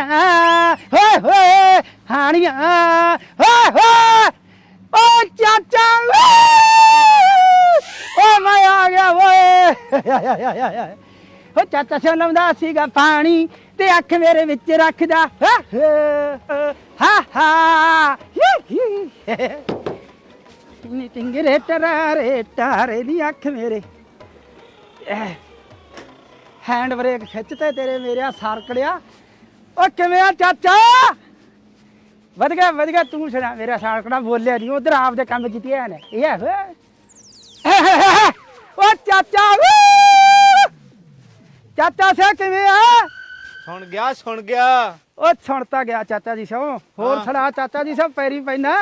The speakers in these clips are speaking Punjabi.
ਹਾਣੀਆਂ, ਹੋਏ ਹੋਏ, ਹਾਣੀਆਂ, ਹੋਏ ਹੋਏ। ਓ ਚਾਚਾ, ਓ ਮੈਂ ਆ ਗਿਆ ਓਏ ਓ ਚਾਚਾ ਸੇ ਸੀਗਾ ਪਾਣੀ ਤੇ ਅੱਖ ਮੇਰੇ ਵਿੱਚ ਰੱਖਦਾ ਹਾ ਹਾ। ਨੀ ਟਿੰਗਰੇ ਟਰਾਰੇ, ਟਾਰੇ ਦੀ ਅੱਖ ਮੇਰੇ। ਹੈਂਡ ਬ੍ਰੇਕ ਖਿੱਚ ਤੇ ਤੇਰੇ, ਮੇਰਿਆ ਸਰਕੜਿਆ ਓ ਕਿਵੇਂ ਆ ਚਾਚਾ? ਵਧ ਗਿਆ ਵਧ ਗਿਆ, ਤੂੰ ਸੁਣਾ, ਮੇਰਾ ਸਾਲਕੜਾ ਬੋਲਿਆ ਨਹੀਂ ਉਧਰ ਆਪਦੇ ਕੰਮ ਕੀਤੇ ਨੇ, ਇਹ ਹੈ? ਓ ਚਾਚਾ ਚਾਚਾ ਸੇ ਕਿਵੇਂ ਆ? ਸੁਣ ਗਿਆ ਸੁਣ ਗਿਆ। ਉਹ ਸੁਣਤਾ ਗਿਆ ਚਾਚਾ ਜੀ ਸੋ ਹੋਰ। ਸੁਣਾ ਚਾਚਾ ਜੀ ਸਭ ਪੈਰੀ ਪੈਣਾ।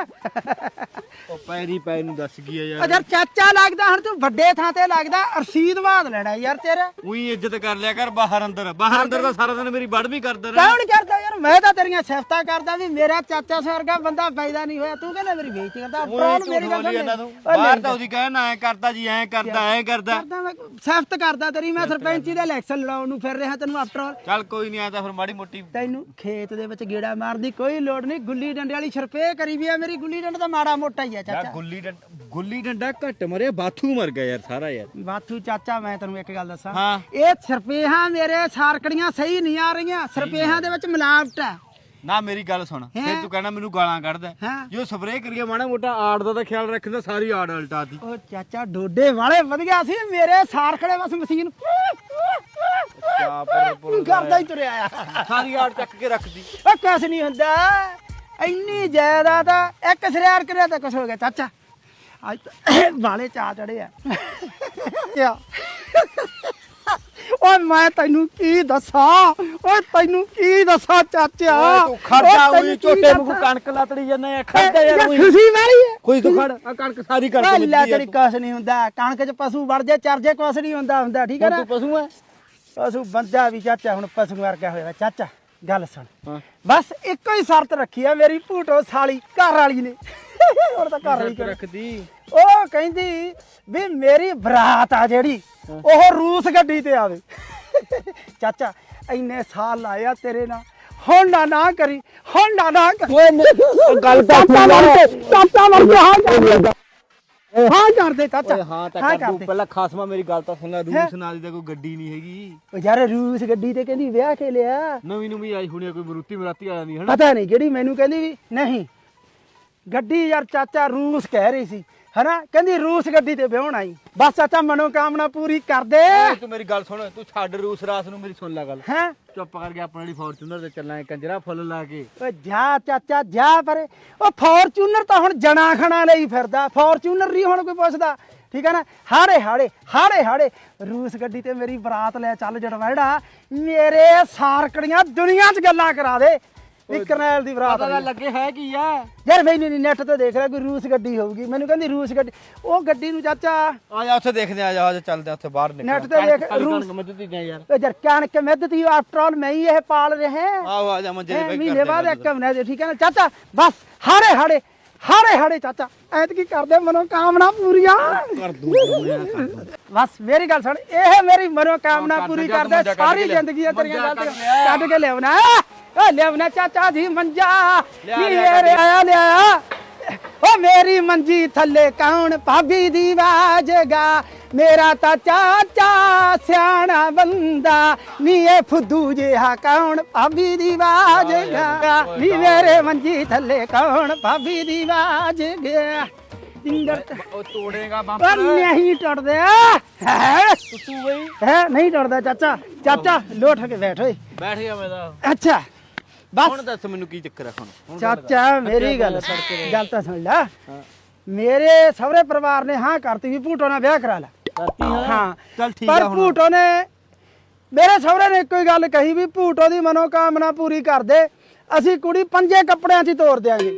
ਉਹ ਪੈਰੀ ਪੈ ਨੂੰ ਦੱਸ ਗਿਆ ਯਾਰ। ਅਜਰ ਚਾਚਾ ਲੱਗਦਾ ਹੁਣ ਤੂੰ ਵੱਡੇ ਥਾਂ ਤੇ ਲੱਗਦਾ ਅਰਸ਼ੀਦਵਾਦ ਲੈਣਾ ਯਾਰ ਤੇਰਾ। ਉਹੀ ਇੱਜ਼ਤ ਕਰ ਲਿਆ ਕਰ ਬਾਹਰ ਅੰਦਰ। ਬਾਹਰ ਅੰਦਰ ਤਾਂ ਸਾਰਾ ਦਿਨ ਮੇਰੀ ਵੜ ਵੀ ਕਰਦਾ ਰਹਿ। ਕੌਣ ਕਰਦਾ ਮੈਂ ਤਾਂ ਤੇਰੀਆਂ ਸਿਫਤਾਂ ਕਰਦਾ ਵੀ ਮੇਰਾ ਚਾਚਾ ਸਰਗਾ ਬੰਦਾ ਪੈਦਾ ਨਹੀਂ ਹੋਇਆ। ਤੂੰ ਕਹਿੰਦਾ ਮੇਰੀ ਬੇਇੱਜ਼ਤੀ ਕਰਦਾ। ਉਹ ਮੇਰੀ ਗੱਲ ਇਹਨਾਂ ਨੂੰ ਬਾਹਰ ਤਾਂ ਉਹਦੀ ਕਹਿਣਾ ਐ ਕਰਦਾ ਜੀ ਐ ਕਰਦਾ ਐ ਕਰਦਾ। ਸਿਫਤ ਕਰਦਾ ਤੇਰੀ। ਮੈਂ ਸਰਪੰਚੀ ਦਾ ਇਲੈਕਸ਼ਨ ਲੜਾਉਣ ਨੂੰ ਫਿਰ ਰਿਹਾ ਤੈਨੂੰ ਆਫਟਰ ਆਲ ਚੱਲ ਕੋਈ ਨਹੀਂ ਆ ਤਾਂ ਫਿਰ ਮਾੜੀ ਮੋਟੀ ਤੈਨੂੰ ਖੇਤ ਦੇ ਵਿੱਚ ਗੇੜਾ ਮਾਰਨ ਦੀ ਕੋਈ ਲੋੜ ਨਹੀਂ। ਗੁੱਲੀ ਡੰਡੇ ਵਾਲੀ ਸਰਪੇ ਕਰੀ ਵੀ ਆ ਮੇਰੀ ਗੁੱਲੀ ਡੰਡਾ ਤਾਂ ਮਾੜਾ ਮੋਟਾ ਹੀ ਆ ਯਾਰ ਚਾਚਾ। ਗੁੱਲੀ ਡੰਡਾ ਗੁੱਲੀ ਡੰਡਾ ਘੱਟ ਮਰਿਆ ਬਾਥੂ ਮਰ ਗਿਆ ਯਾਰ ਸਾਰਾ ਯਾਰ। ਬਾਥੂ ਚਾਚਾ ਮੈਂ ਤੈਨੂੰ ਇੱਕ ਗੱਲ ਦੱਸਾਂ। ਇਹ ਸਰਪੇਹਾਂ ਮੇਰੇ ਸਾਰਕੜੀਆਂ ਸਹੀ ਨਹੀਂ ਆ ਰਹੀਆਂ। ਸਰਪੇਹਾਂ ਦੇ ਵਿੱਚ ਮਿਲਾਵਟ ਹੈ ਨਾ ਮੇਰੀ ਗੱਲ ਸੁਣ? ਫਿਰ ਤੂੰ ਕਹਿਣਾ ਮੈਨੂੰ ਗਾਲਾਂ ਕੱਢਦਾ ਹਾਂ। ਜੋ ਸਪਰੇਅ ਕਰੀਏ ਮਾੜਾ ਮੋਟਾ ਆੜ ਦਾ ਤਾਂ ਖਿਆਲ ਰੱਖਦਾ ਸਾਰੀ ਆੜ ਉਲਟਾਤੀ ਉਹ ਚਾਚਾ ਡੋਡੇ ਵਾਲੇ ਵਧੀਆ ਸੀ ਮੇਰੇ ਸਾਰਕੜੇ ਬਸ ਮਸ਼ੀਨ। ਕਿਆ ਪਰ ਪੁਰ ਕਰਦਾ ਹੀ ਤੁਰਿਆ ਆ। ਸਾਰੀ ਆੜ ਚੱਕ ਕੇ ਰੱਖਦੀ। ਉਹ ਕੁਛ ਨਹੀਂ ਹੁੰਦਾ। ਇੰਨੀ ਜਾਇਦਾਦ ਆ ਇੱਕ ਸ਼ਰਿਆਰ ਕਰਿਆ ਤਾਂ ਕੁਛ ਹੋ ਗਿਆ ਚਾਚਾ। ਅੱਜ ਤਾਂ ਵਾਲੇ ਚਾ ਚੜੇ ਆ। ਕਿਆ? ਓਏ ਮੈਂ ਤੈਨੂੰ ਕੀ ਦੱਸਾਂ? ਓਏ ਤੈਨੂੰ ਕੀ ਦੱਸਾਂ ਚਾਚਾ? ਤੂੰ ਖਰਚਾ ਕੀ ਝੋਟੇ ਨੂੰ? ਕਣਕ ਲੱਤੜੀ ਜਾਂਦਾ ਆ ਖਰਚਾ ਯਾਰ ਉਹੀ। ਖੁਸ਼ੀ ਵਾਲੀ ਹੈ। ਕੋਈ ਤੂੰ ਖੜ ਆ ਕਣਕ ਸਾਰੀ ਕਣਕ ਲੈ ਆ ਤੇਰੀ। ਕੁਛ ਨਹੀਂ ਹੁੰਦਾ ਕਣਕ 'ਚ ਪਸ਼ੂ ਵੜ ਜੇ ਚਰ ਜੇ ਕੁਛ ਨਹੀਂ ਹੁੰਦਾ ਹੁੰਦਾ ਠੀਕ ਹੈ ਨਾ? ਤੂੰ ਪਸ਼ੂ ਐ ਪਸ਼ੂ ਬੰਦਾ ਵੀ ਚਾਚਾ ਹੁਣ ਪਸ਼ੂ ਵਰਗਾ ਹੋਇਆ ਚਾਚਾ ਗੱਲ ਸੁਣ। ਹਾਂ। ਬਸ ਇੱਕੋ ਹੀ ਸ਼ਰਤ ਰੱਖੀ ਆ ਮੇਰੀ ਭੂਟੋ ਸਾਲੀ ਘਰ ਵਾਲੀ ਨੇ। ਹੁਣ ਤਾਂ ਘਰ ਵਾਲੀ ਰੱਖਦੀ। ਉਹ ਕਹਿੰਦੀ ਵੀ ਮੇਰੀ ਬਰਾਤ ਆ ਜਿਹੜੀ ਉਹ ਰੂਸ ਗੱਡੀ ਤੇ ਆਵੇ। ਚਾਚਾ ਇੰਨੇ ਸਾਲ ਲਾਇਆ ਤੇਰੇ ਨਾਲ। ਹੁਣ ਨਾ ਨਾ ਕਰੀ ਹੁਣ ਨਾ ਨਾ ਕਰੀ। ਓਏ ਗੱਲ ਮਰ ਕੇ ਚਾਚਾ ਮਰ ਕੇ ਹਾਂ ਕਰ ਹਾਂ ਕਰ ਦੇ ਚਾਚਾ। ਹਾਂ ਤਾਂ ਕਰ ਤੂੰ। ਦੇ। ਪਹਿਲਾਂ ਖਾਸਮਾ ਮੇਰੀ ਗੱਲ ਤਾਂ ਸੁਣ ਲੈ ਰੂਸ ਨਾਲ ਦੀ ਤਾਂ ਕੋਈ ਗੱਡੀ ਨਹੀਂ ਹੈਗੀ। ਉਹ ਯਾਰ ਰੂਸ ਗੱਡੀ ਤੇ ਕਹਿੰਦੀ ਵਿਆਹ ਕੇ ਲਿਆ। ਨਵੀਂ ਨਵੀਂ ਆਈ ਹੁਣੀ ਕੋਈ ਮਰੂਤੀ ਮਰਾਤੀ ਆ ਜਾਂਦੀ ਹਨਾ? ਪਤਾ ਨਹੀਂ ਕਿਹੜੀ ਮੈਨੂੰ ਕਹਿੰਦੀ ਵੀ ਨਹੀਂ। ਗੱਡੀ ਯਾਰ ਚਾਚਾ ਰੂਸ ਕਹਿ ਰਹੀ ਸੀ। ਹਨਾ? ਕਹਿੰਦੀ ਰੂਸ ਗੱਡੀ ਤੇ ਵਿਆਹਣ ਆਈ। ਬਸ ਚਾਚਾ ਮਨੋ ਕਾਮਨਾ ਪੂਰੀ ਕਰ ਦੇ। ਓਏ ਤੂੰ ਮੇਰੀ ਗੱਲ ਸੁਣ ਤੂੰ ਛੱਡ ਰੂਸ ਰਾਸ ਨੂੰ ਮੇਰੀ ਸੁਣ ਲੈ ਗੱਲ। ਹੈਂ? ਚੁੱਪ ਕਰਕੇ ਆਪਣੀ ਜਿਹੜੀ ਫੋਰਚੂਨਰ ਤੇ ਚੱਲਾਂਗੇ ਕੰਜਰਾ ਫੁੱਲ ਲਾ ਕੇ। ਓ ਜਾ ਚਾਚਾ ਜਾ ਪਰੇ। ਉਹ ਫੋਰਚੂਨਰ ਤਾਂ ਹੁਣ ਜਣਾ ਖਣਾ ਲਈ ਫਿਰਦਾ। ਫੋਰਚੂਨਰ ਨਹੀਂ ਹੁਣ ਕੋਈ ਪੁੱਛਦਾ। ਠੀਕ ਹੈ ਨਾ? ਹਾੜੇ ਹਾੜੇ ਹਾੜੇ ਹਾੜੇ। ਰੂਸ ਗੱਡੀ ਤੇ ਮੇਰੀ ਬਰਾਤ ਲੈ ਚੱਲ ਜੜਵੜਾ ਮੇਰੇ ਸਾਰਕੜੀਆਂ ਦੁਨੀਆ 'ਚ ਗੱਲਾਂ ਕਰਾ ਦੇ। ਵੀ ਕਰਨੈਲ ਦੀ ਬਰਾਤ ਪਤਾ ਆਈ। ਲੱਗੇ ਹੈ ਕੀ ਆ? ਯਾਰ ਮੈਨੂੰ ਨਹੀਂ ਨੈਟ ਤੇ ਦੇਖ ਰਿਹਾ ਕੋਈ ਰੂਸ ਗੱਡੀ ਹੋਊਗੀ। ਮੈਨੂੰ ਕਹਿੰਦੀ ਰੂਸ ਗੱਡੀ ਉਹ ਗੱਡੀ ਨੂੰ ਚਾਚਾ। ਆ ਜਾ ਉੱਥੇ ਦੇਖਦੇ ਆ ਜਾ ਚੱਲਦੇ ਆ ਉੱਥੇ ਬਾਹਰ ਨਿਕਲ ਨੈਟ ਤੇ ਦੇਖ ਰੂਸ ਮਦਦ ਹੀ ਯਾਰ। ਉਹ ਜਰ ਕਣਕ ਮਿੱਧਤੀ ਆਫਟਰ ਆਲ ਮੈਂ ਹੀ ਇਹ ਪਾਲ ਰਿਹਾ। ਆਓ ਆ ਜਾ ਮੰਜੇ ਤੇ ਬੈਠ ਮਹੀਨੇ ਬਾਅਦ ਇੱਕ ਮਹੀਨੇ ਦੇ ਠੀਕ ਹੈ ਨਾ? ਚਾਚਾ ਬਸ ਹਾੜੇ ਹਾੜੇ ਹਾੜੇ ਹਾੜੇ ਚਾਚਾ। ਐਤਕੀ ਕਰਦੇ ਮਨੋ ਕਾਮਨਾ ਪੂਰੀਆਂ। ਕਰ ਦੂੰ ਬਸ ਮੇਰੀ ਗੱਲ ਸੁਣ ਇਹ ਮੇਰੀ ਮਨੋ ਕਾਮਨਾ ਪੂਰੀ ਕਰਦੇ ਸਾਰੀ ਕੇ। ਜ਼ਿੰਦਗੀ ਤੇਰੀਆਂ ਲਿਆ। ਕੱਢ ਕੇ ਲਿਆਉਣਾ। ਓ ਲਿਆਉਣਾ ਚਾਚਾ ਜੀ ਮੰਜਾ। ਮੇਰੇ ਆਇਆ ਲਿਆ। ਓ ਮੇਰੀ ਮੰਜੀ ਥੱਲੇ ਕੌਣ ਭਾਬੀ ਦੀ ਵਾਜਗਾ ਮੇਰਾ ਤਾਂ ਚਾਚਾ ਸਿਆਣਾ ਬੰਦਾ। ਨੀ ਇਹ ਫੁੱਦੂ ਜਿਹਾ ਕੌਣ ਭਾਬੀ ਦੀ ਵਾਜਗਾ ਨੀ ਮੇਰੇ ਮੰਜੀ ਥੱਲੇ ਕੌਣ ਭਾਬੀ ਦੀ ਵਾਜਗਾ ਸਿੰਗਰ ਉਹ ਤੋੜੇਗਾ ਬੰਪਰ ਨਹੀਂ ਟੁੱਟਦੇ। ਹੈ ਤੂੰ ਬਈ। ਹੈ ਨਹੀਂ ਟੁੱਟਦਾ ਚਾਚਾ। ਚਾਚਾ ਲੋਟ ਕੇ ਬੈਠ ਓਏ। ਬੈਠ ਗਿਆ ਮੈਂ ਤਾਂ। ਅੱਛਾ। ਬਸ। ਹੁਣ ਦੱਸ ਮੈਨੂੰ ਕੀ ਚੱਕਰ ਆ ਹੁਣ? ਹੁਣ ਚਾਚਾ ਮੇਰੀ ਗੱਲ ਸੁਣ ਗੱਲ ਤਾਂ ਸੁਣ ਲੈ। ਮੇਰੇ ਸਹੁਰੇ ਪਰਿਵਾਰ ਨੇ ਹਾਂ ਕਰਤੀ ਵੀ ਭੂਟੋ ਨਾਲ ਵਿਆਹ ਕਰਾ ਲੈ। ਕਰਤੀ ਹਾਂ। ਚੱਲ ਠੀਕ ਪਰ ਆ ਹੁਣ। ਭੂਟੋ ਨੇ ਮੇਰੇ ਸਹੁਰੇ ਨੇ ਹੀ ਗੱਲ ਕਹੀ ਵੀ ਭੂਟੋ ਦੀ ਮਨੋਕਾਮਨਾ ਪੂਰੀ ਕਰ ਦੇ। ਅਸੀਂ ਕੁੜੀ ਪੰਜੇ ਕੱਪੜਿਆਂ 'ਚ ਹੀ ਤੋਰ ਦਿਆਂਗੇ।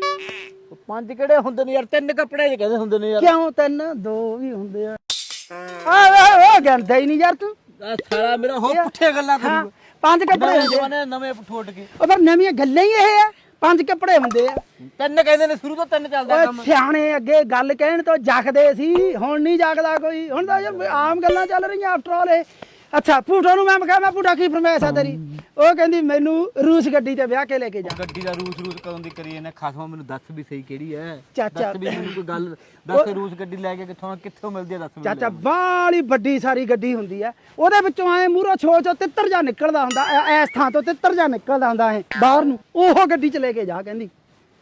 ਪੰਜ ਕਿਹੜੇ ਹੁੰਦੇ ਨੇ ਯਾਰ? ਤਿੰਨ ਕੱਪੜੇ ਚ ਕਹਿੰਦੇ ਹੁੰਦੇ ਨੇ ਯਾਰ। ਕਿਉਂ? ਤਿੰਨ ਦੋ ਵੀ ਹੁੰਦੇ ਆ। ਆ ਉਹ ਗੰਦਾ ਹੀ ਨਹੀਂ ਯਾਰ ਤੂੰ। ਆ ਸਾਲਾ ਮੇਰਾ ਹੋ ਪੁੱਠੇ ਗੱਲਾਂ ਹਾਂ। ਕਰੂ। ਪੰਜ ਕੱਪੜੇ ਹੁੰਦੇ ਆ। ਜਵਾਨੇ ਨਵੇਂ ਪੁੱਠੋਟ ਕੇ। ਉਹ ਪਰ ਨਵੀਆਂ ਗੱਲਾਂ ਹੀ ਇਹ ਆ। ਪੰਜ ਕੱਪੜੇ ਹੁੰਦੇ ਆ। ਤਿੰਨ ਕਹਿੰਦੇ ਨੇ ਸ਼ੁਰੂ ਤੋਂ ਤਿੰਨ ਚੱਲਦਾ ਓਏ ਕੰਮ। ਸਿਆਣੇ ਅੱਗੇ ਗੱਲ ਕਹਿਣ ਤੋਂ ਜਗਦੇ ਸੀ ਹੁਣ ਨਹੀਂ ਜਗਦਾ ਕੋਈ। ਹੁਣ ਤਾਂ ਆਮ ਗੱਲਾਂ ਚੱਲ ਰਹੀਆਂ ਆਫਟਰ ਆਲ ਇਹ। ਅੱਛਾ ਭੂਟੋ ਨੂੰ ਮੈਂ ਕਿਹਾ ਮੈਂ ਭੂਟਾ ਕੀ ਫਰਮਾਇਸ਼ ਆ ਤੇਰੀ? ਉਹ ਕਹਿੰਦੀ ਮੈਨੂੰ ਰੂਸ ਗੱਡੀ ਤੇ ਵਿਆਹ ਕੇ ਲੈ ਕੇ ਜਾ। ਗੱਡੀ ਦਾ ਰੂਸ ਰੂਸ ਕਦੋਂ ਦੀ ਕਰੀ ਇਹਨੇ? ਖਸਮਾ ਮੈਨੂੰ ਦੱਸ ਵੀ ਸਹੀ ਕਿਹੜੀ ਹੈ ਚਾਚਾ। ਦੱਸ ਵੀ ਮੈਨੂੰ ਕੋਈ ਗੱਲ ਦੱਸ ਰੂਸ ਗੱਡੀ ਲੈ ਕੇ ਕਿੱਥੋਂ ਕਿੱਥੋਂ ਮਿਲਦੀ ਹੈ ਦੱਸ ਮੈਨੂੰ ਚਾਚਾ ਬਾਲੀ ਵੱਡੀ ਸਾਰੀ ਗੱਡੀ ਹੁੰਦੀ ਆ ਉਹਦੇ ਵਿੱਚੋਂ ਐ ਮੂਹਰੋਂ ਛੋ ਤਿੱਤਰ ਜਾ ਨਿਕਲਦਾ ਹੁੰਦਾ ਐ- ਐਸ ਥਾਂ ਤੋਂ ਤਿੱਤਰ ਜਾ ਨਿਕਲਦਾ ਹੁੰਦਾ ਐ ਬਾਹਰ ਨੂੰ। ਉਹ ਗੱਡੀ ਚ ਲੈ ਕੇ ਜਾ ਕਹਿੰਦੀ।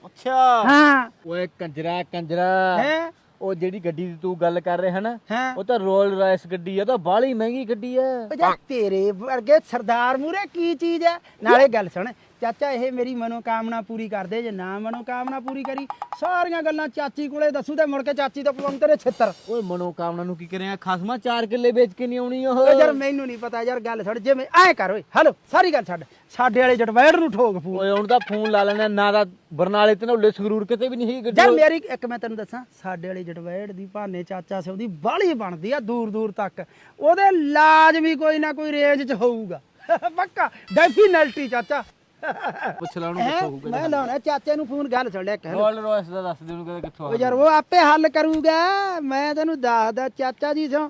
ਅੱਛਾ। ਹਾਂ। ਓਏ ਕੰਜਰਾ ਕੰਜਰਾ। ਹੈ? ਉਹ ਜਿਹੜੀ ਗੱਡੀ ਦੀ ਤੂੰ ਗੱਲ ਕਰ ਰਿਹਾ ਹੈ ਨਾ ਹਾਂ। ਉਹ ਤਾਂ ਰੋਲ ਰਾਇਸ ਗੱਡੀ ਆ ਉਹ ਤਾਂ ਬਾਹਲੀ ਮਹਿੰਗੀ ਗੱਡੀ ਆ। ਉਹ ਤੇਰੇ ਵਰਗੇ ਸਰਦਾਰ ਮੂਰੇ ਕੀ ਚੀਜ਼ ਹੈ ਨਾਲੇ ਗੱਲ ਸੁਣ ਚਾਚਾ ਇਹ ਮੇਰੀ ਮਨੋਕਾਮਨਾ ਪੂਰੀ ਕਰ ਦੇ ਜੇ ਨਾ ਮਨੋਕਾਮਨਾ ਪੂਰੀ ਕਰੀ ਸਾਰੀਆਂ ਗੱਲਾਂ ਚਾਚੀ ਕੋਲੇ ਦੱਸੂ ਤੇ ਮੁੜ ਕੇ ਚਾਚੀ ਤੋਂ ਪਵੰਗ ਤੇਰੇ ਛਿੱਤਰ। ਓਏ ਮਨੋਕਾਮਨਾ ਨੂੰ ਕੀ ਕਰਿਆ? ਖਸਮਾ 4 ਕਿੱਲੇ ਵੇਚ ਕੇ ਨਹੀਂ ਆਉਣੀ ਉਹ? ਯਾਰ ਮੈਨੂੰ ਨਹੀਂ ਪਤਾ ਯਾਰ ਗੱਲ ਛੱਡ ਜਿਵੇਂ ਐ ਕਰ ਓਏ ਹਲੋ ਸਾਰੀ ਗੱਲ ਛੱਡ। ਸਾਡੇ ਵਾਲੇ ਜਟਵੈੜ ਨੂੰ ਠੋਕ ਫੂ ਓਏ ਹੁਣ ਤਾਂ ਫੋਨ ਲਾ ਲੈਣਾ ਨਾ ਦਾ ਬਰਨਾਲੇ ਤੇ ਨੋਲੇ ਸੰਗਰੂਰ ਕਿਤੇ ਵੀ ਨਹੀਂ ਗੱਡੀ ਯਾਰ ਮੇਰੀ ਇੱਕ ਮੈਂ ਤੈਨੂੰ ਦੱਸਾਂ ਸਾਡੇ ਵਾਲੀ ਜਟਵੈੜ ਦੀ ਭਾਨੇ ਚਾਚਾ ਸਿਓ ਦੀ ਬਾਲੀ ਬਣਦੀ ਆ ਦੂਰ ਦੂਰ ਤੱਕ। ਉਹਦੇ ਲਾਜ਼ਮੀ ਕੋਈ ਨਾ ਕੋਈ ਰੇਂਜ 'ਚ ਹੋਊਗਾ। ਪੱਕਾ ਡੈਫੀਨੈਲਿਟੀ ਚਾਚਾ। ਪੁੱਛ ਲਾ ਉਹਨੂੰ? ਕਿੱਥੋਂ ਹੋਊਗਾ ਮੈਂ ਲਾਉਣਾ ਚਾਚੇ ਨੂੰ ਫੋਨ ਗੱਲ ਛੱਡਿਆ ਕਹਿ ਰੋਲ ਰਾਇਸ ਦਾ ਦੱਸ ਦੇ ਉਹਨੂੰ ਕਹਿੰਦਾ ਕਿੱਥੋਂ ਉਹ ਯਾਰ ਉਹ ਆਪੇ ਹੱਲ ਕਰੂਗਾ। ਮੈਂ ਤੈਨੂੰ ਦੱਸਦਾ ਚਾਚਾ ਜੀ ਸਿਓ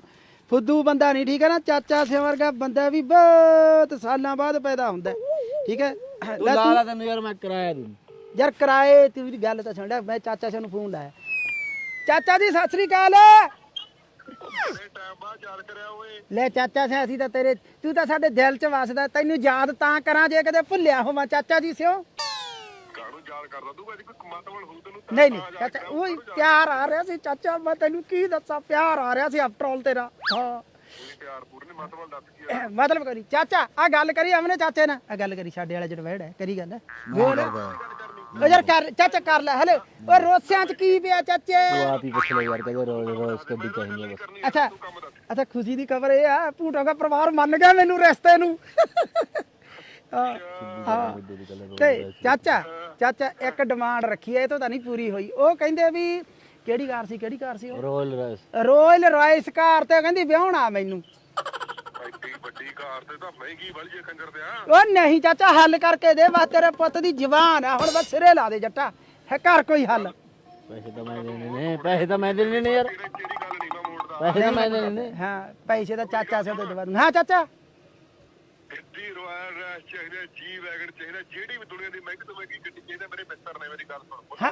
ਫੁੱਦੂ ਬੰਦਾ ਨਹੀਂ ਠੀਕ ਹੈ ਨਾ? ਚਾਚਾ ਸਿਓ ਵਰਗਾ ਬੰਦਾ ਵੀ ਬਹੁਤ ਸਾਲਾਂ ਬਾਅਦ ਪੈਦਾ ਹੁੰਦਾ। ਠੀਕ ਹੈ ਤੂੰ ਲੈ ਲਾ ਤੂੰ- ਲਾ ਤੈਨੂੰ ਯਾਰ ਮੈਂ ਕਿਰਾਇਆ ਦੂੰ। ਯਾਰ ਕਿਰਾਏ ਤੂੰ ਵੀ ਗੱਲ ਤਾਂ ਸੁਣ ਲੈ ਮੈਂ ਚਾਚਾ ਸਿਓ ਨੂੰ ਫੋਨ ਲਾਇਆ। ਚਾਚਾ ਜੀ ਸਤਿ ਸ੍ਰੀ ਅਕਾਲ। ਲੈ ਚਾਚਾ ਸਿਆ ਅਸੀਂ ਤਾਂ ਤੇਰੇ ਤੂੰ ਤਾਂ ਸਾਡੇ ਦਿਲ 'ਚ ਵਸਦਾ ਤੈਨੂੰ ਯਾਦ ਤਾਂ ਕਰਾਂ ਜੇ ਕਦੇ ਭੁੱਲਿਆ ਹੋਵਾਂ ਚਾਚਾ ਜੀ ਸਿਓ। ਕਾਹਨੂੰ ਯਾਦ ਕਰਦਾ ਤੂੰ? ਅੱਜ ਕੋਈ ਕਮਾਤਵਲ ਹੋਊ ਤੈਨੂੰ ਨਹੀਂ ਨਹੀਂ ਚਾਚਾ ਉਹੀ ਪਿਆਰ ਆ ਰਿਹਾ ਸੀ ਚਾਚਾ ਮੈਂ ਤੈਨੂੰ ਕੀ ਦੱਸਾਂ ਪਿਆਰ ਆ ਰਿਹਾ ਸੀ ਆਫਟਰ ਆਲ ਤੇਰਾ। ਹਾਂ। ਕੋਈ ਪਿਆਰ ਪੂਰਨ ਮਾਤਵਲ ਦੱਸ ਕੀ ਆ। ਮਤਲਬ ਕਰੀ ਚਾਚਾ ਆ ਗੱਲ ਕਰੀ ਅਮਨੇ ਚਾਚੇ ਨਾਲ। ਆ ਗੱਲ ਕਰੀ ਸਾਡੇ ਵਾਲਾ ਜਿਹੜਾ ਵਹਿੜ ਹੈ ਕਰੀ ਗੱਲ। ਬੋਲ। ਉਹ ਯਾਰ ਕਰ ਚਾਚਾ ਕਰ ਲੈ ਹਲੇ। ਉਹ ਰੋਸਿਆਂ ਚ ਕੀ ਪਿਆ ਚਾਚੇ? ਆਪ ਹੀ ਪੁੱਛ ਲੈ ਯਾਰ ਕਹਿੰਦਾ ਰੋਲ ਰਾਇਸ ਗੱਡੀ ਚਾਹੀਦੀ ਹੈ ਬਸ। ਅੱਛਾ ਅੱਛਾ ਖੁਸ਼ੀ ਦੀ ਖਬਰ ਇਹ ਆ ਭੂਟੋ ਦਾ ਪਰਿਵਾਰ ਮੰਨ ਗਿਆ ਮੈਨੂੰ ਰਿਸ਼ਤੇ ਨੂੰ। ਹਾਂ ਹਾਂ। ਤੇ ਚਾਚਾ ਚਾਚਾ ਇੱਕ ਡਿਮਾਂਡ ਰੱਖੀ ਐ ਇਹ ਤੋਂ ਤਾਂ ਨਹੀਂ ਪੂਰੀ ਹੋਈ। ਉਹ ਕਹਿੰਦੇ ਵੀ ਕਿਹੜੀ ਕਾਰ ਸੀ ਕਿਹੜੀ ਕਾਰ ਸੀ ਉਹ? Rolls Royce royal Royce car ਤੇ ਕਹਿੰਦੀ ਵਿਆਹਣਾ ਮੈਨੂੰ। ਕਾਰ ਤੇ ਤਾਂ ਮਹਿੰਗੀ ਵਾਲੀ ਜੇ ਕੰਜਰ ਤੇ ਆ ਉਹ ਨਹੀਂ ਚਾਚਾ ਹੱਲ ਕਰਕੇ ਦੇ ਬਸ ਤੇਰੇ ਪੁੱਤ ਦੀ ਜ਼ਬਾਨ ਆ। ਹੁਣ ਬਸ ਸਿਰੇ ਲਾ ਦੇ ਜੱਟਾ। ਹੈ ਕਰ ਕੋਈ ਹੱਲ? ਪੈਸੇ ਤਾਂ ਮੈਂ ਦੇਣੇ ਨੇ ਪੈਸੇ ਤਾਂ ਮੈਂ ਦੇਣੇ ਨੇ ਯਾਰ। ਤੇਰੇ ਤੇਰੀ ਗੱਲ ਨਹੀਂ ਮੈਂ ਮੋੜਦਾ। ਪੈਸੇ ਤਾਂ ਮੈਂ ਦੇਣੇ ਨੇ। ਹਾਂ ਪੈਸੇ ਤਾਂ ਚਾਚਾ ਸੇ ਦੇ ਦਵਾ ਹਾਂ ਚਾਚਾ। ਐਡੀ ਰੋਇਲ ਰੈਸ ਚਾਹੀਦਾ ਜੀ ਵੈਗਨ ਚਾਹੀਦਾ ਜਿਹੜੀ ਵੀ ਦੁਨੀਆ ਦੀ ਮਹਿੰਗੀ ਤੋਂ ਮਹਿੰਗੀ ਗੱਡੀ ਚਾਹੀਦਾ ਮੇਰੇ ਮਿੱਤਰ ਨੇ ਮੇਰੀ ਗੱਲ ਸੁਣ ਹਾਂ।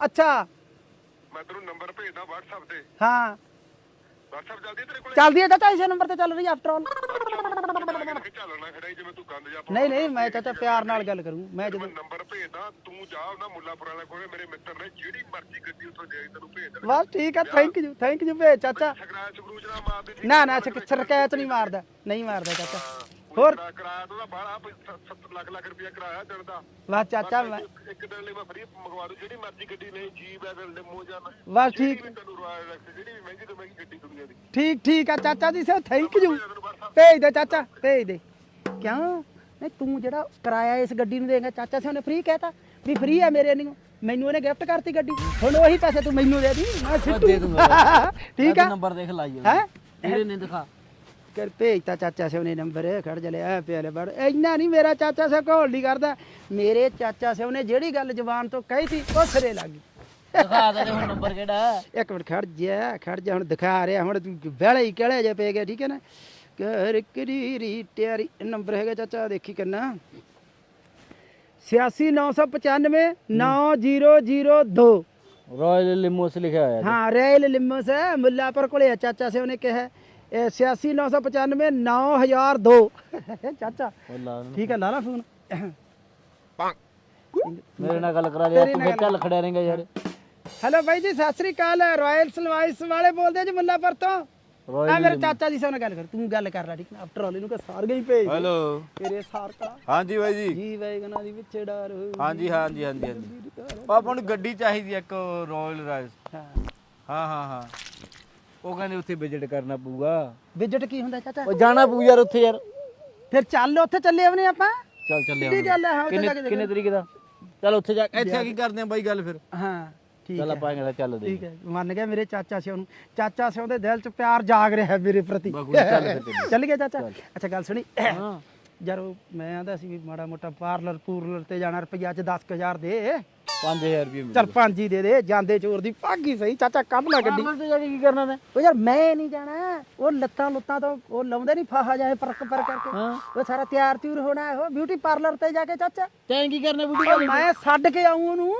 ਅੱਛਾ। ਮੈਂ ਤੈਨੂੰ ਨੰਬਰ ਭੇਜਦਾ WhatsApp ਤੇ। ਹਾਂ। WhatsApp ਚੱਲਦੀ ਹੈ ਤੇਰੇ ਕੋਲੇ ਚੱਲਦੀ ਹੈ ਚਾਚਾ ਇਸੇ ਨੰਬਰ ਤੇ ਚੱਲ ਰਹੀ ਆਫਟਰ ਆਲ ਕਿ ਚੱਲਣਾ ਖੜਾ ਜਿਵੇਂ ਤੂੰ ਗੰਦ ਜਾ ਨਹੀਂ ਨਹੀਂ ਮੈਂ ਚਾਚਾ ਪਿਆਰ ਨਾਲ ਗੱਲ ਕਰੂੰ। ਮੈਂ ਜਦੋਂ ਨੰਬਰ ਭੇਜਦਾ ਤੂੰ ਜਾ ਉਹਨਾਂ ਮੁੱਲਾਪੁਰ ਵਾਲੇ ਕੋਲੇ ਮੇਰੇ ਮਿੱਤਰ ਨੇ ਜਿਹੜੀ ਮਰਜ਼ੀ ਗੱਡੀ ਉੱਥੋਂ ਦੇ ਤੈਨੂੰ ਭੇਜ ਦੇਣਾ। ਬਸ ਠੀਕ ਹੈ ਥੈਂਕ ਯੂ ਥੈਂਕ ਯੂ ਭੇ ਚਾਚਾ। ਸਕਰਾਚ ਨਾ ਮਾਰਦੇ ਨਾ ਨਾ ਸਰਕੈਚ ਨਹੀਂ ਮਾਰਦਾ ਨਹੀਂ ਮਾਰਦਾ ਚਾਚਾ। ਹੋਰ? ਕਿਰਾਇਆ- ਤਾਂ ਉਹਦਾ ਬਾਹਲਾ 70 ਲੱਖ ਲੱਖ ਰੁਪਇਆ ਕਿਰਾਇਆ ਦਿਨ ਦਾ। ਬਸ ਚਾਚਾ ਮੈਂ ਇੱਕ- ਇੱਕ ਦਿਨ ਲਈ ਮੈਂ ਫਰੀ ਮੰਗਵਾ ਦੂੰ ਜਿਹੜੀ ਮਰਜ਼ੀ ਗੱਡੀ ਲਈ ਜੀ ਵੈਗਨ ਲਿਮੋ ਜਾਂ ਬਸ ਠੀਕ। ਵੀ ਤੈਨੂੰ ਰਾਇਲ ਰੈਕਸ ਜਿਹੜੀ ਵੀ ਮਹਿੰਗੀ ਤੋਂ ਮਹਿੰਗੀ ਗੱਡੀ ਦੁਨੀਆ ਦੀ। ਠੀਕ ਠੀਕ ਆ ਚਾਚਾ ਜੀ ਸਰ ਥੈਂਕ ਯੂ ਭੇਜ ਦੇ ਚਾਚਾ ਭੇਜ ਦੇ। ਕਿਉਂ? ਨਹੀਂ ਤੂੰ ਜਿਹੜਾ ਕਿਰਾਇਆ ਇਸ ਗੱਡੀ ਨੂੰ ਦੇਗਾ ਚਾਚਾ ਸੇ ਉਹਨੇ ਫ੍ਰੀ ਕਹਿਤਾ ਵੀ ਫ੍ਰੀ ਹੈ ਮੇਰੇ ਨਹੀਂ ਮੈਨੂੰ ਉਹਨੇ ਗਿਫਟ ਕਰਤੀ ਗੱਡੀ। ਹੁਣ ਉਹੀ ਪੈਸੇ ਤੂੰ ਮੈਨੂੰ ਦੇ ਦੀ ਮੈਂ ਸਿੱਟੂ ਦੇ ਦੂੰਗਾ। ਠੀਕ ਆ? ਨੰਬਰ ਦੇਖ ਲਾਈਓ ਹੈ? ਨੇ ਦਿਖਾ। ਕਰ ਭੇਜਤਾ ਚਾਚਾ ਸੇ ਉਹਨੇ ਨੰਬਰ ਖੜ ਜਲੇ ਆ ਪਿਆਲੇ ਬੜ ਇੰਨਾ ਨਹੀਂ ਮੇਰਾ ਚਾਚਾ ਸੇ ਘੋਲ ਨਹੀਂ ਕਰਦਾ। ਮੇਰੇ ਚਾਚਾ ਸੇ ਉਹਨੇ ਜਿਹੜੀ ਗੱਲ ਜ਼ੁਬਾਨ ਤੋਂ ਕਹੀ ਸੀ ਉਹ ਸਿਰੇ ਲੱਗ ਗਈ। ਦਿਖਾ ਦੇ ਹੁਣ ਨੰਬਰ ਕਿਹੜਾ। ਹੈ? ਇੱਕ ਮਿੰਟ ਖੜ ਜਾ ਖੜ ਜਾ ਹੁਣ ਦਿਖਾ ਰਿਹਾ ਹੁਣ ਤੂੰ ਵੇਲੇ ਹੀ ਕਿਹੜੇ ਜੇ ਪੈ ਗਿਆ ਠੀਕ ਹੈ ਨਾ? ਕਰ ਕਰੀਰੀ ਤਿਆਰੀ ਨੰਬਰ ਹੈਗਾ ਚਾਚਾ ਦੇਖੀ ਕਰਨਾ 86995 9002 ਰਾਇਲ ਲਿਮੋਸ ਲਿਖਿਆ ਹੋਇਆ ਹਾਂ ਰੇਲ ਲਿਮਸ ਹੈ ਮੁੱਲਾਪੁਰ ਕੋਲੇ ਆ ਚਾਚਾ ਸੇ ਉਹਨੇ ਕਿਹਾ। 86995 9002 ਚਾਚਾ। ਠੀਕ ਹੈ ਲਾ ਲਾ ਫੋਨ। ਮੇਰੇ ਨਾਲ ਗੱਲ ਕਰਾ ਦੇ ਤੂੰ ਫਿਰ ਚੱਲ ਖੜਿਆ ਰਹੇਗਾ ਯਾਰ। ਹੈਲੋ ਬਾਈ ਜੀ ਸਤਿ ਸ੍ਰੀ ਅਕਾਲ। ਰਾਇਲ ਸਲਵਾਈਸ ਵਾਲੇ ਬੋਲਦੇ ਜੀ ਮੁੱਲਾਪੁਰ ਤੋਂ। ਆ ਰਾਇਲ ਮੇਰੇ ਚਾਚਾ ਜੀ ਸੇ ਨਾਲ ਗੱਲ ਕਰ ਤੂੰ ਗੱਲ ਕਰ ਲੈ ਠੀਕ ਨਾ? ਆਫਟਰ ਆਲ ਇਹਨੂੰ ਕਹ ਸਾਰ ਗਈ ਭੇਜ। ਹੈਲੋ। ਤੇਰੇ ਸਾਰ ਕੜਾ ਹਾਂਜੀ ਬਾਈ ਜੀ। ਜੀ ਵੈਗਨਾਂ ਦੀ ਵਿੱਚ ਡਰ ਹਾਂਜੀ ਹਾਂਜੀ ਹਾਂਜੀ ਹਾਂਜੀ। ਆਪਾਂ ਨੂੰ ਗੱਡੀ ਚਾਹੀਦੀ ਇੱਕ ਰਾਇਲ ਰਾਇਸ ਹਾਂ। ਹਾਂ ਹਾਂ ਹਾਂ। ਉਹ ਕਹਿੰਦੇ ਉੱਥੇ ਵਿਜ਼ਿਟ ਕਰਨਾ ਪਊਗਾ। ਵਿਜਟ ਕੀ ਹੁੰਦਾ ਚਾਚਾ? ਉਹ ਜਾਣਾ ਪਊ ਯਾਰ ਉੱਥੇ ਯਾਰ। ਫਿਰ ਚੱਲ ਉੱਥੇ ਚੱਲੇ ਆਵਨੇ ਆਪਾਂ? ਚੱਲ ਚੱਲੇ ਕਿਹੜੀ ਗੱਲ ਹੈ ਹਾਂ ਉੱਥੇ ਜਾ ਕਿੰਨੇ ਕੇ ਕਿੰਨੇ ਤਰੀਕ ਦਾ? ਚੱਲ ਉੱਥੇ ਜਾ ਇੱਥੇ ਕੀ ਕਰਦੇ ਆ ਬਾਈ ਗੱਲ ਫਿਰ। ਹਾਂ ਠੀਕ ਚੱਲ ਹੈ। ਆਪਾਂ ਕਹਿੰਦਾ ਚੱਲ ਦੇ ਠੀਕ ਹੈ ਮੰਨ ਗਿਆ ਮੇਰੇ ਚਾਚਾ ਸਿਓ ਨੂੰ। ਚਾਚਾ ਸਿਓ ਦੇ ਦਿਲ 'ਚ ਪਿਆਰ ਜਾਗ ਰਿਹਾ ਹੈ ਮੇਰੇ ਪ੍ਰਤੀ। ਚੱਲ ਫਿਰ ਚੱਲੀਏ। ਚੱਲ ਗਿਆ ਚਾਚਾ। ਅੱਛਾ ਗੱਲ ਸੁਣੀ। ਹਾਂ। ਯਾਰ ਉਹ ਮੈਂ ਆਂਦਾ ਸੀ ਵੀ ਮਾੜਾ ਮੋਟਾ ਪਾਰਲਰ ਪੂਰਲਰ ਤੇ ਜਾਣਾ ਰੁਪਈਆ ਚ 10000 ਦੇ। 5000 ਰੁਪਏ ਚੱਲ ਪੰਜ ਹੀ ਦੇ ਦੇ ਜਾਂਦੇ ਚੋਰ ਦੀ ਭਾਗੀ ਸਹੀ। ਚਾਚਾ ਕੱਢ ਲੈ ਗੱਡੀ ਤੇ ਜਾ ਕੇ ਕੀ ਕਰਨਾ ਤੈਂ ਉਹ ਯਾਰ ਮੈਂ ਨਹੀਂ ਜਾਣਾ। ਉਹ ਲੱਤਾਂ ਲੁੱਤਾਂ ਤੋਂ ਉਹ ਲਾਉਂਦੇ ਨਹੀਂ ਫਾਹਾ ਜਾਏ ਪਰਕ ਪਰ ਕਰਕੇ। ਹਾਂ। ਉਹ ਸਾਰਾ ਤਿਆਰ ਤਿਉਰ ਹੋਣਾ ਉਹ ਬਿਊਟੀ ਪਾਰਲਰ ਤੇ ਜਾ ਕੇ ਚਾਚਾ। ਤੈਂ ਕੀ ਕਰਨਾ ਬੁੱਢੀ ਉਹ ਮੈਂ ਛੱਡ ਕੇ ਆਉਂ ਉਹਨੂੰ।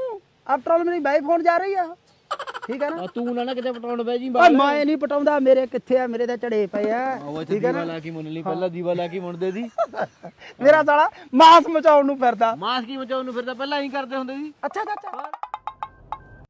ਆਫਟਰ ਆਲ ਮੇਰੀ ਵਾਈਫ ਹੋਣ ਜਾ ਰਹੀ ਆ। ਠੀਕ ਹੈ ਨਾ? ਤੂੰ ਨਾ ਨਾ ਕਿਤੇ ਪਟਾਉਣ ਬਹਿ ਜੀ ਬਾਹਰ। ਮੈਂ ਨਹੀਂ ਪਟਾਉਂਦਾ ਮੇਰੇ ਕਿੱਥੇ ਆ? ਮੇਰੇ ਤਾਂ ਚੜੇ ਪਏ ਆ। ਉਹ ਇੱਥੇ ਦੀਵਾ ਲਾ ਕੇ ਮੁੰਨ ਲਈ ਪਹਿਲਾਂ ਦੀਵਾ ਲਾ ਕੇ ਮੁੰਨਦੇ ਸੀ ਮੇਰਾ ਸਾਲਾ ਮਾਸ ਮਚਾਉਣ ਨੂੰ ਫਿਰਦਾ। ਮਾਸ ਕੀ ਬਚਾਉਣ ਨੂੰ ਫਿਰਦਾ? ਪਹਿਲਾਂ ਹੀ ਕਰਦੇ ਹੁੰਦੇ ਸੀ। ਅੱਛਾ ਚਾਚਾ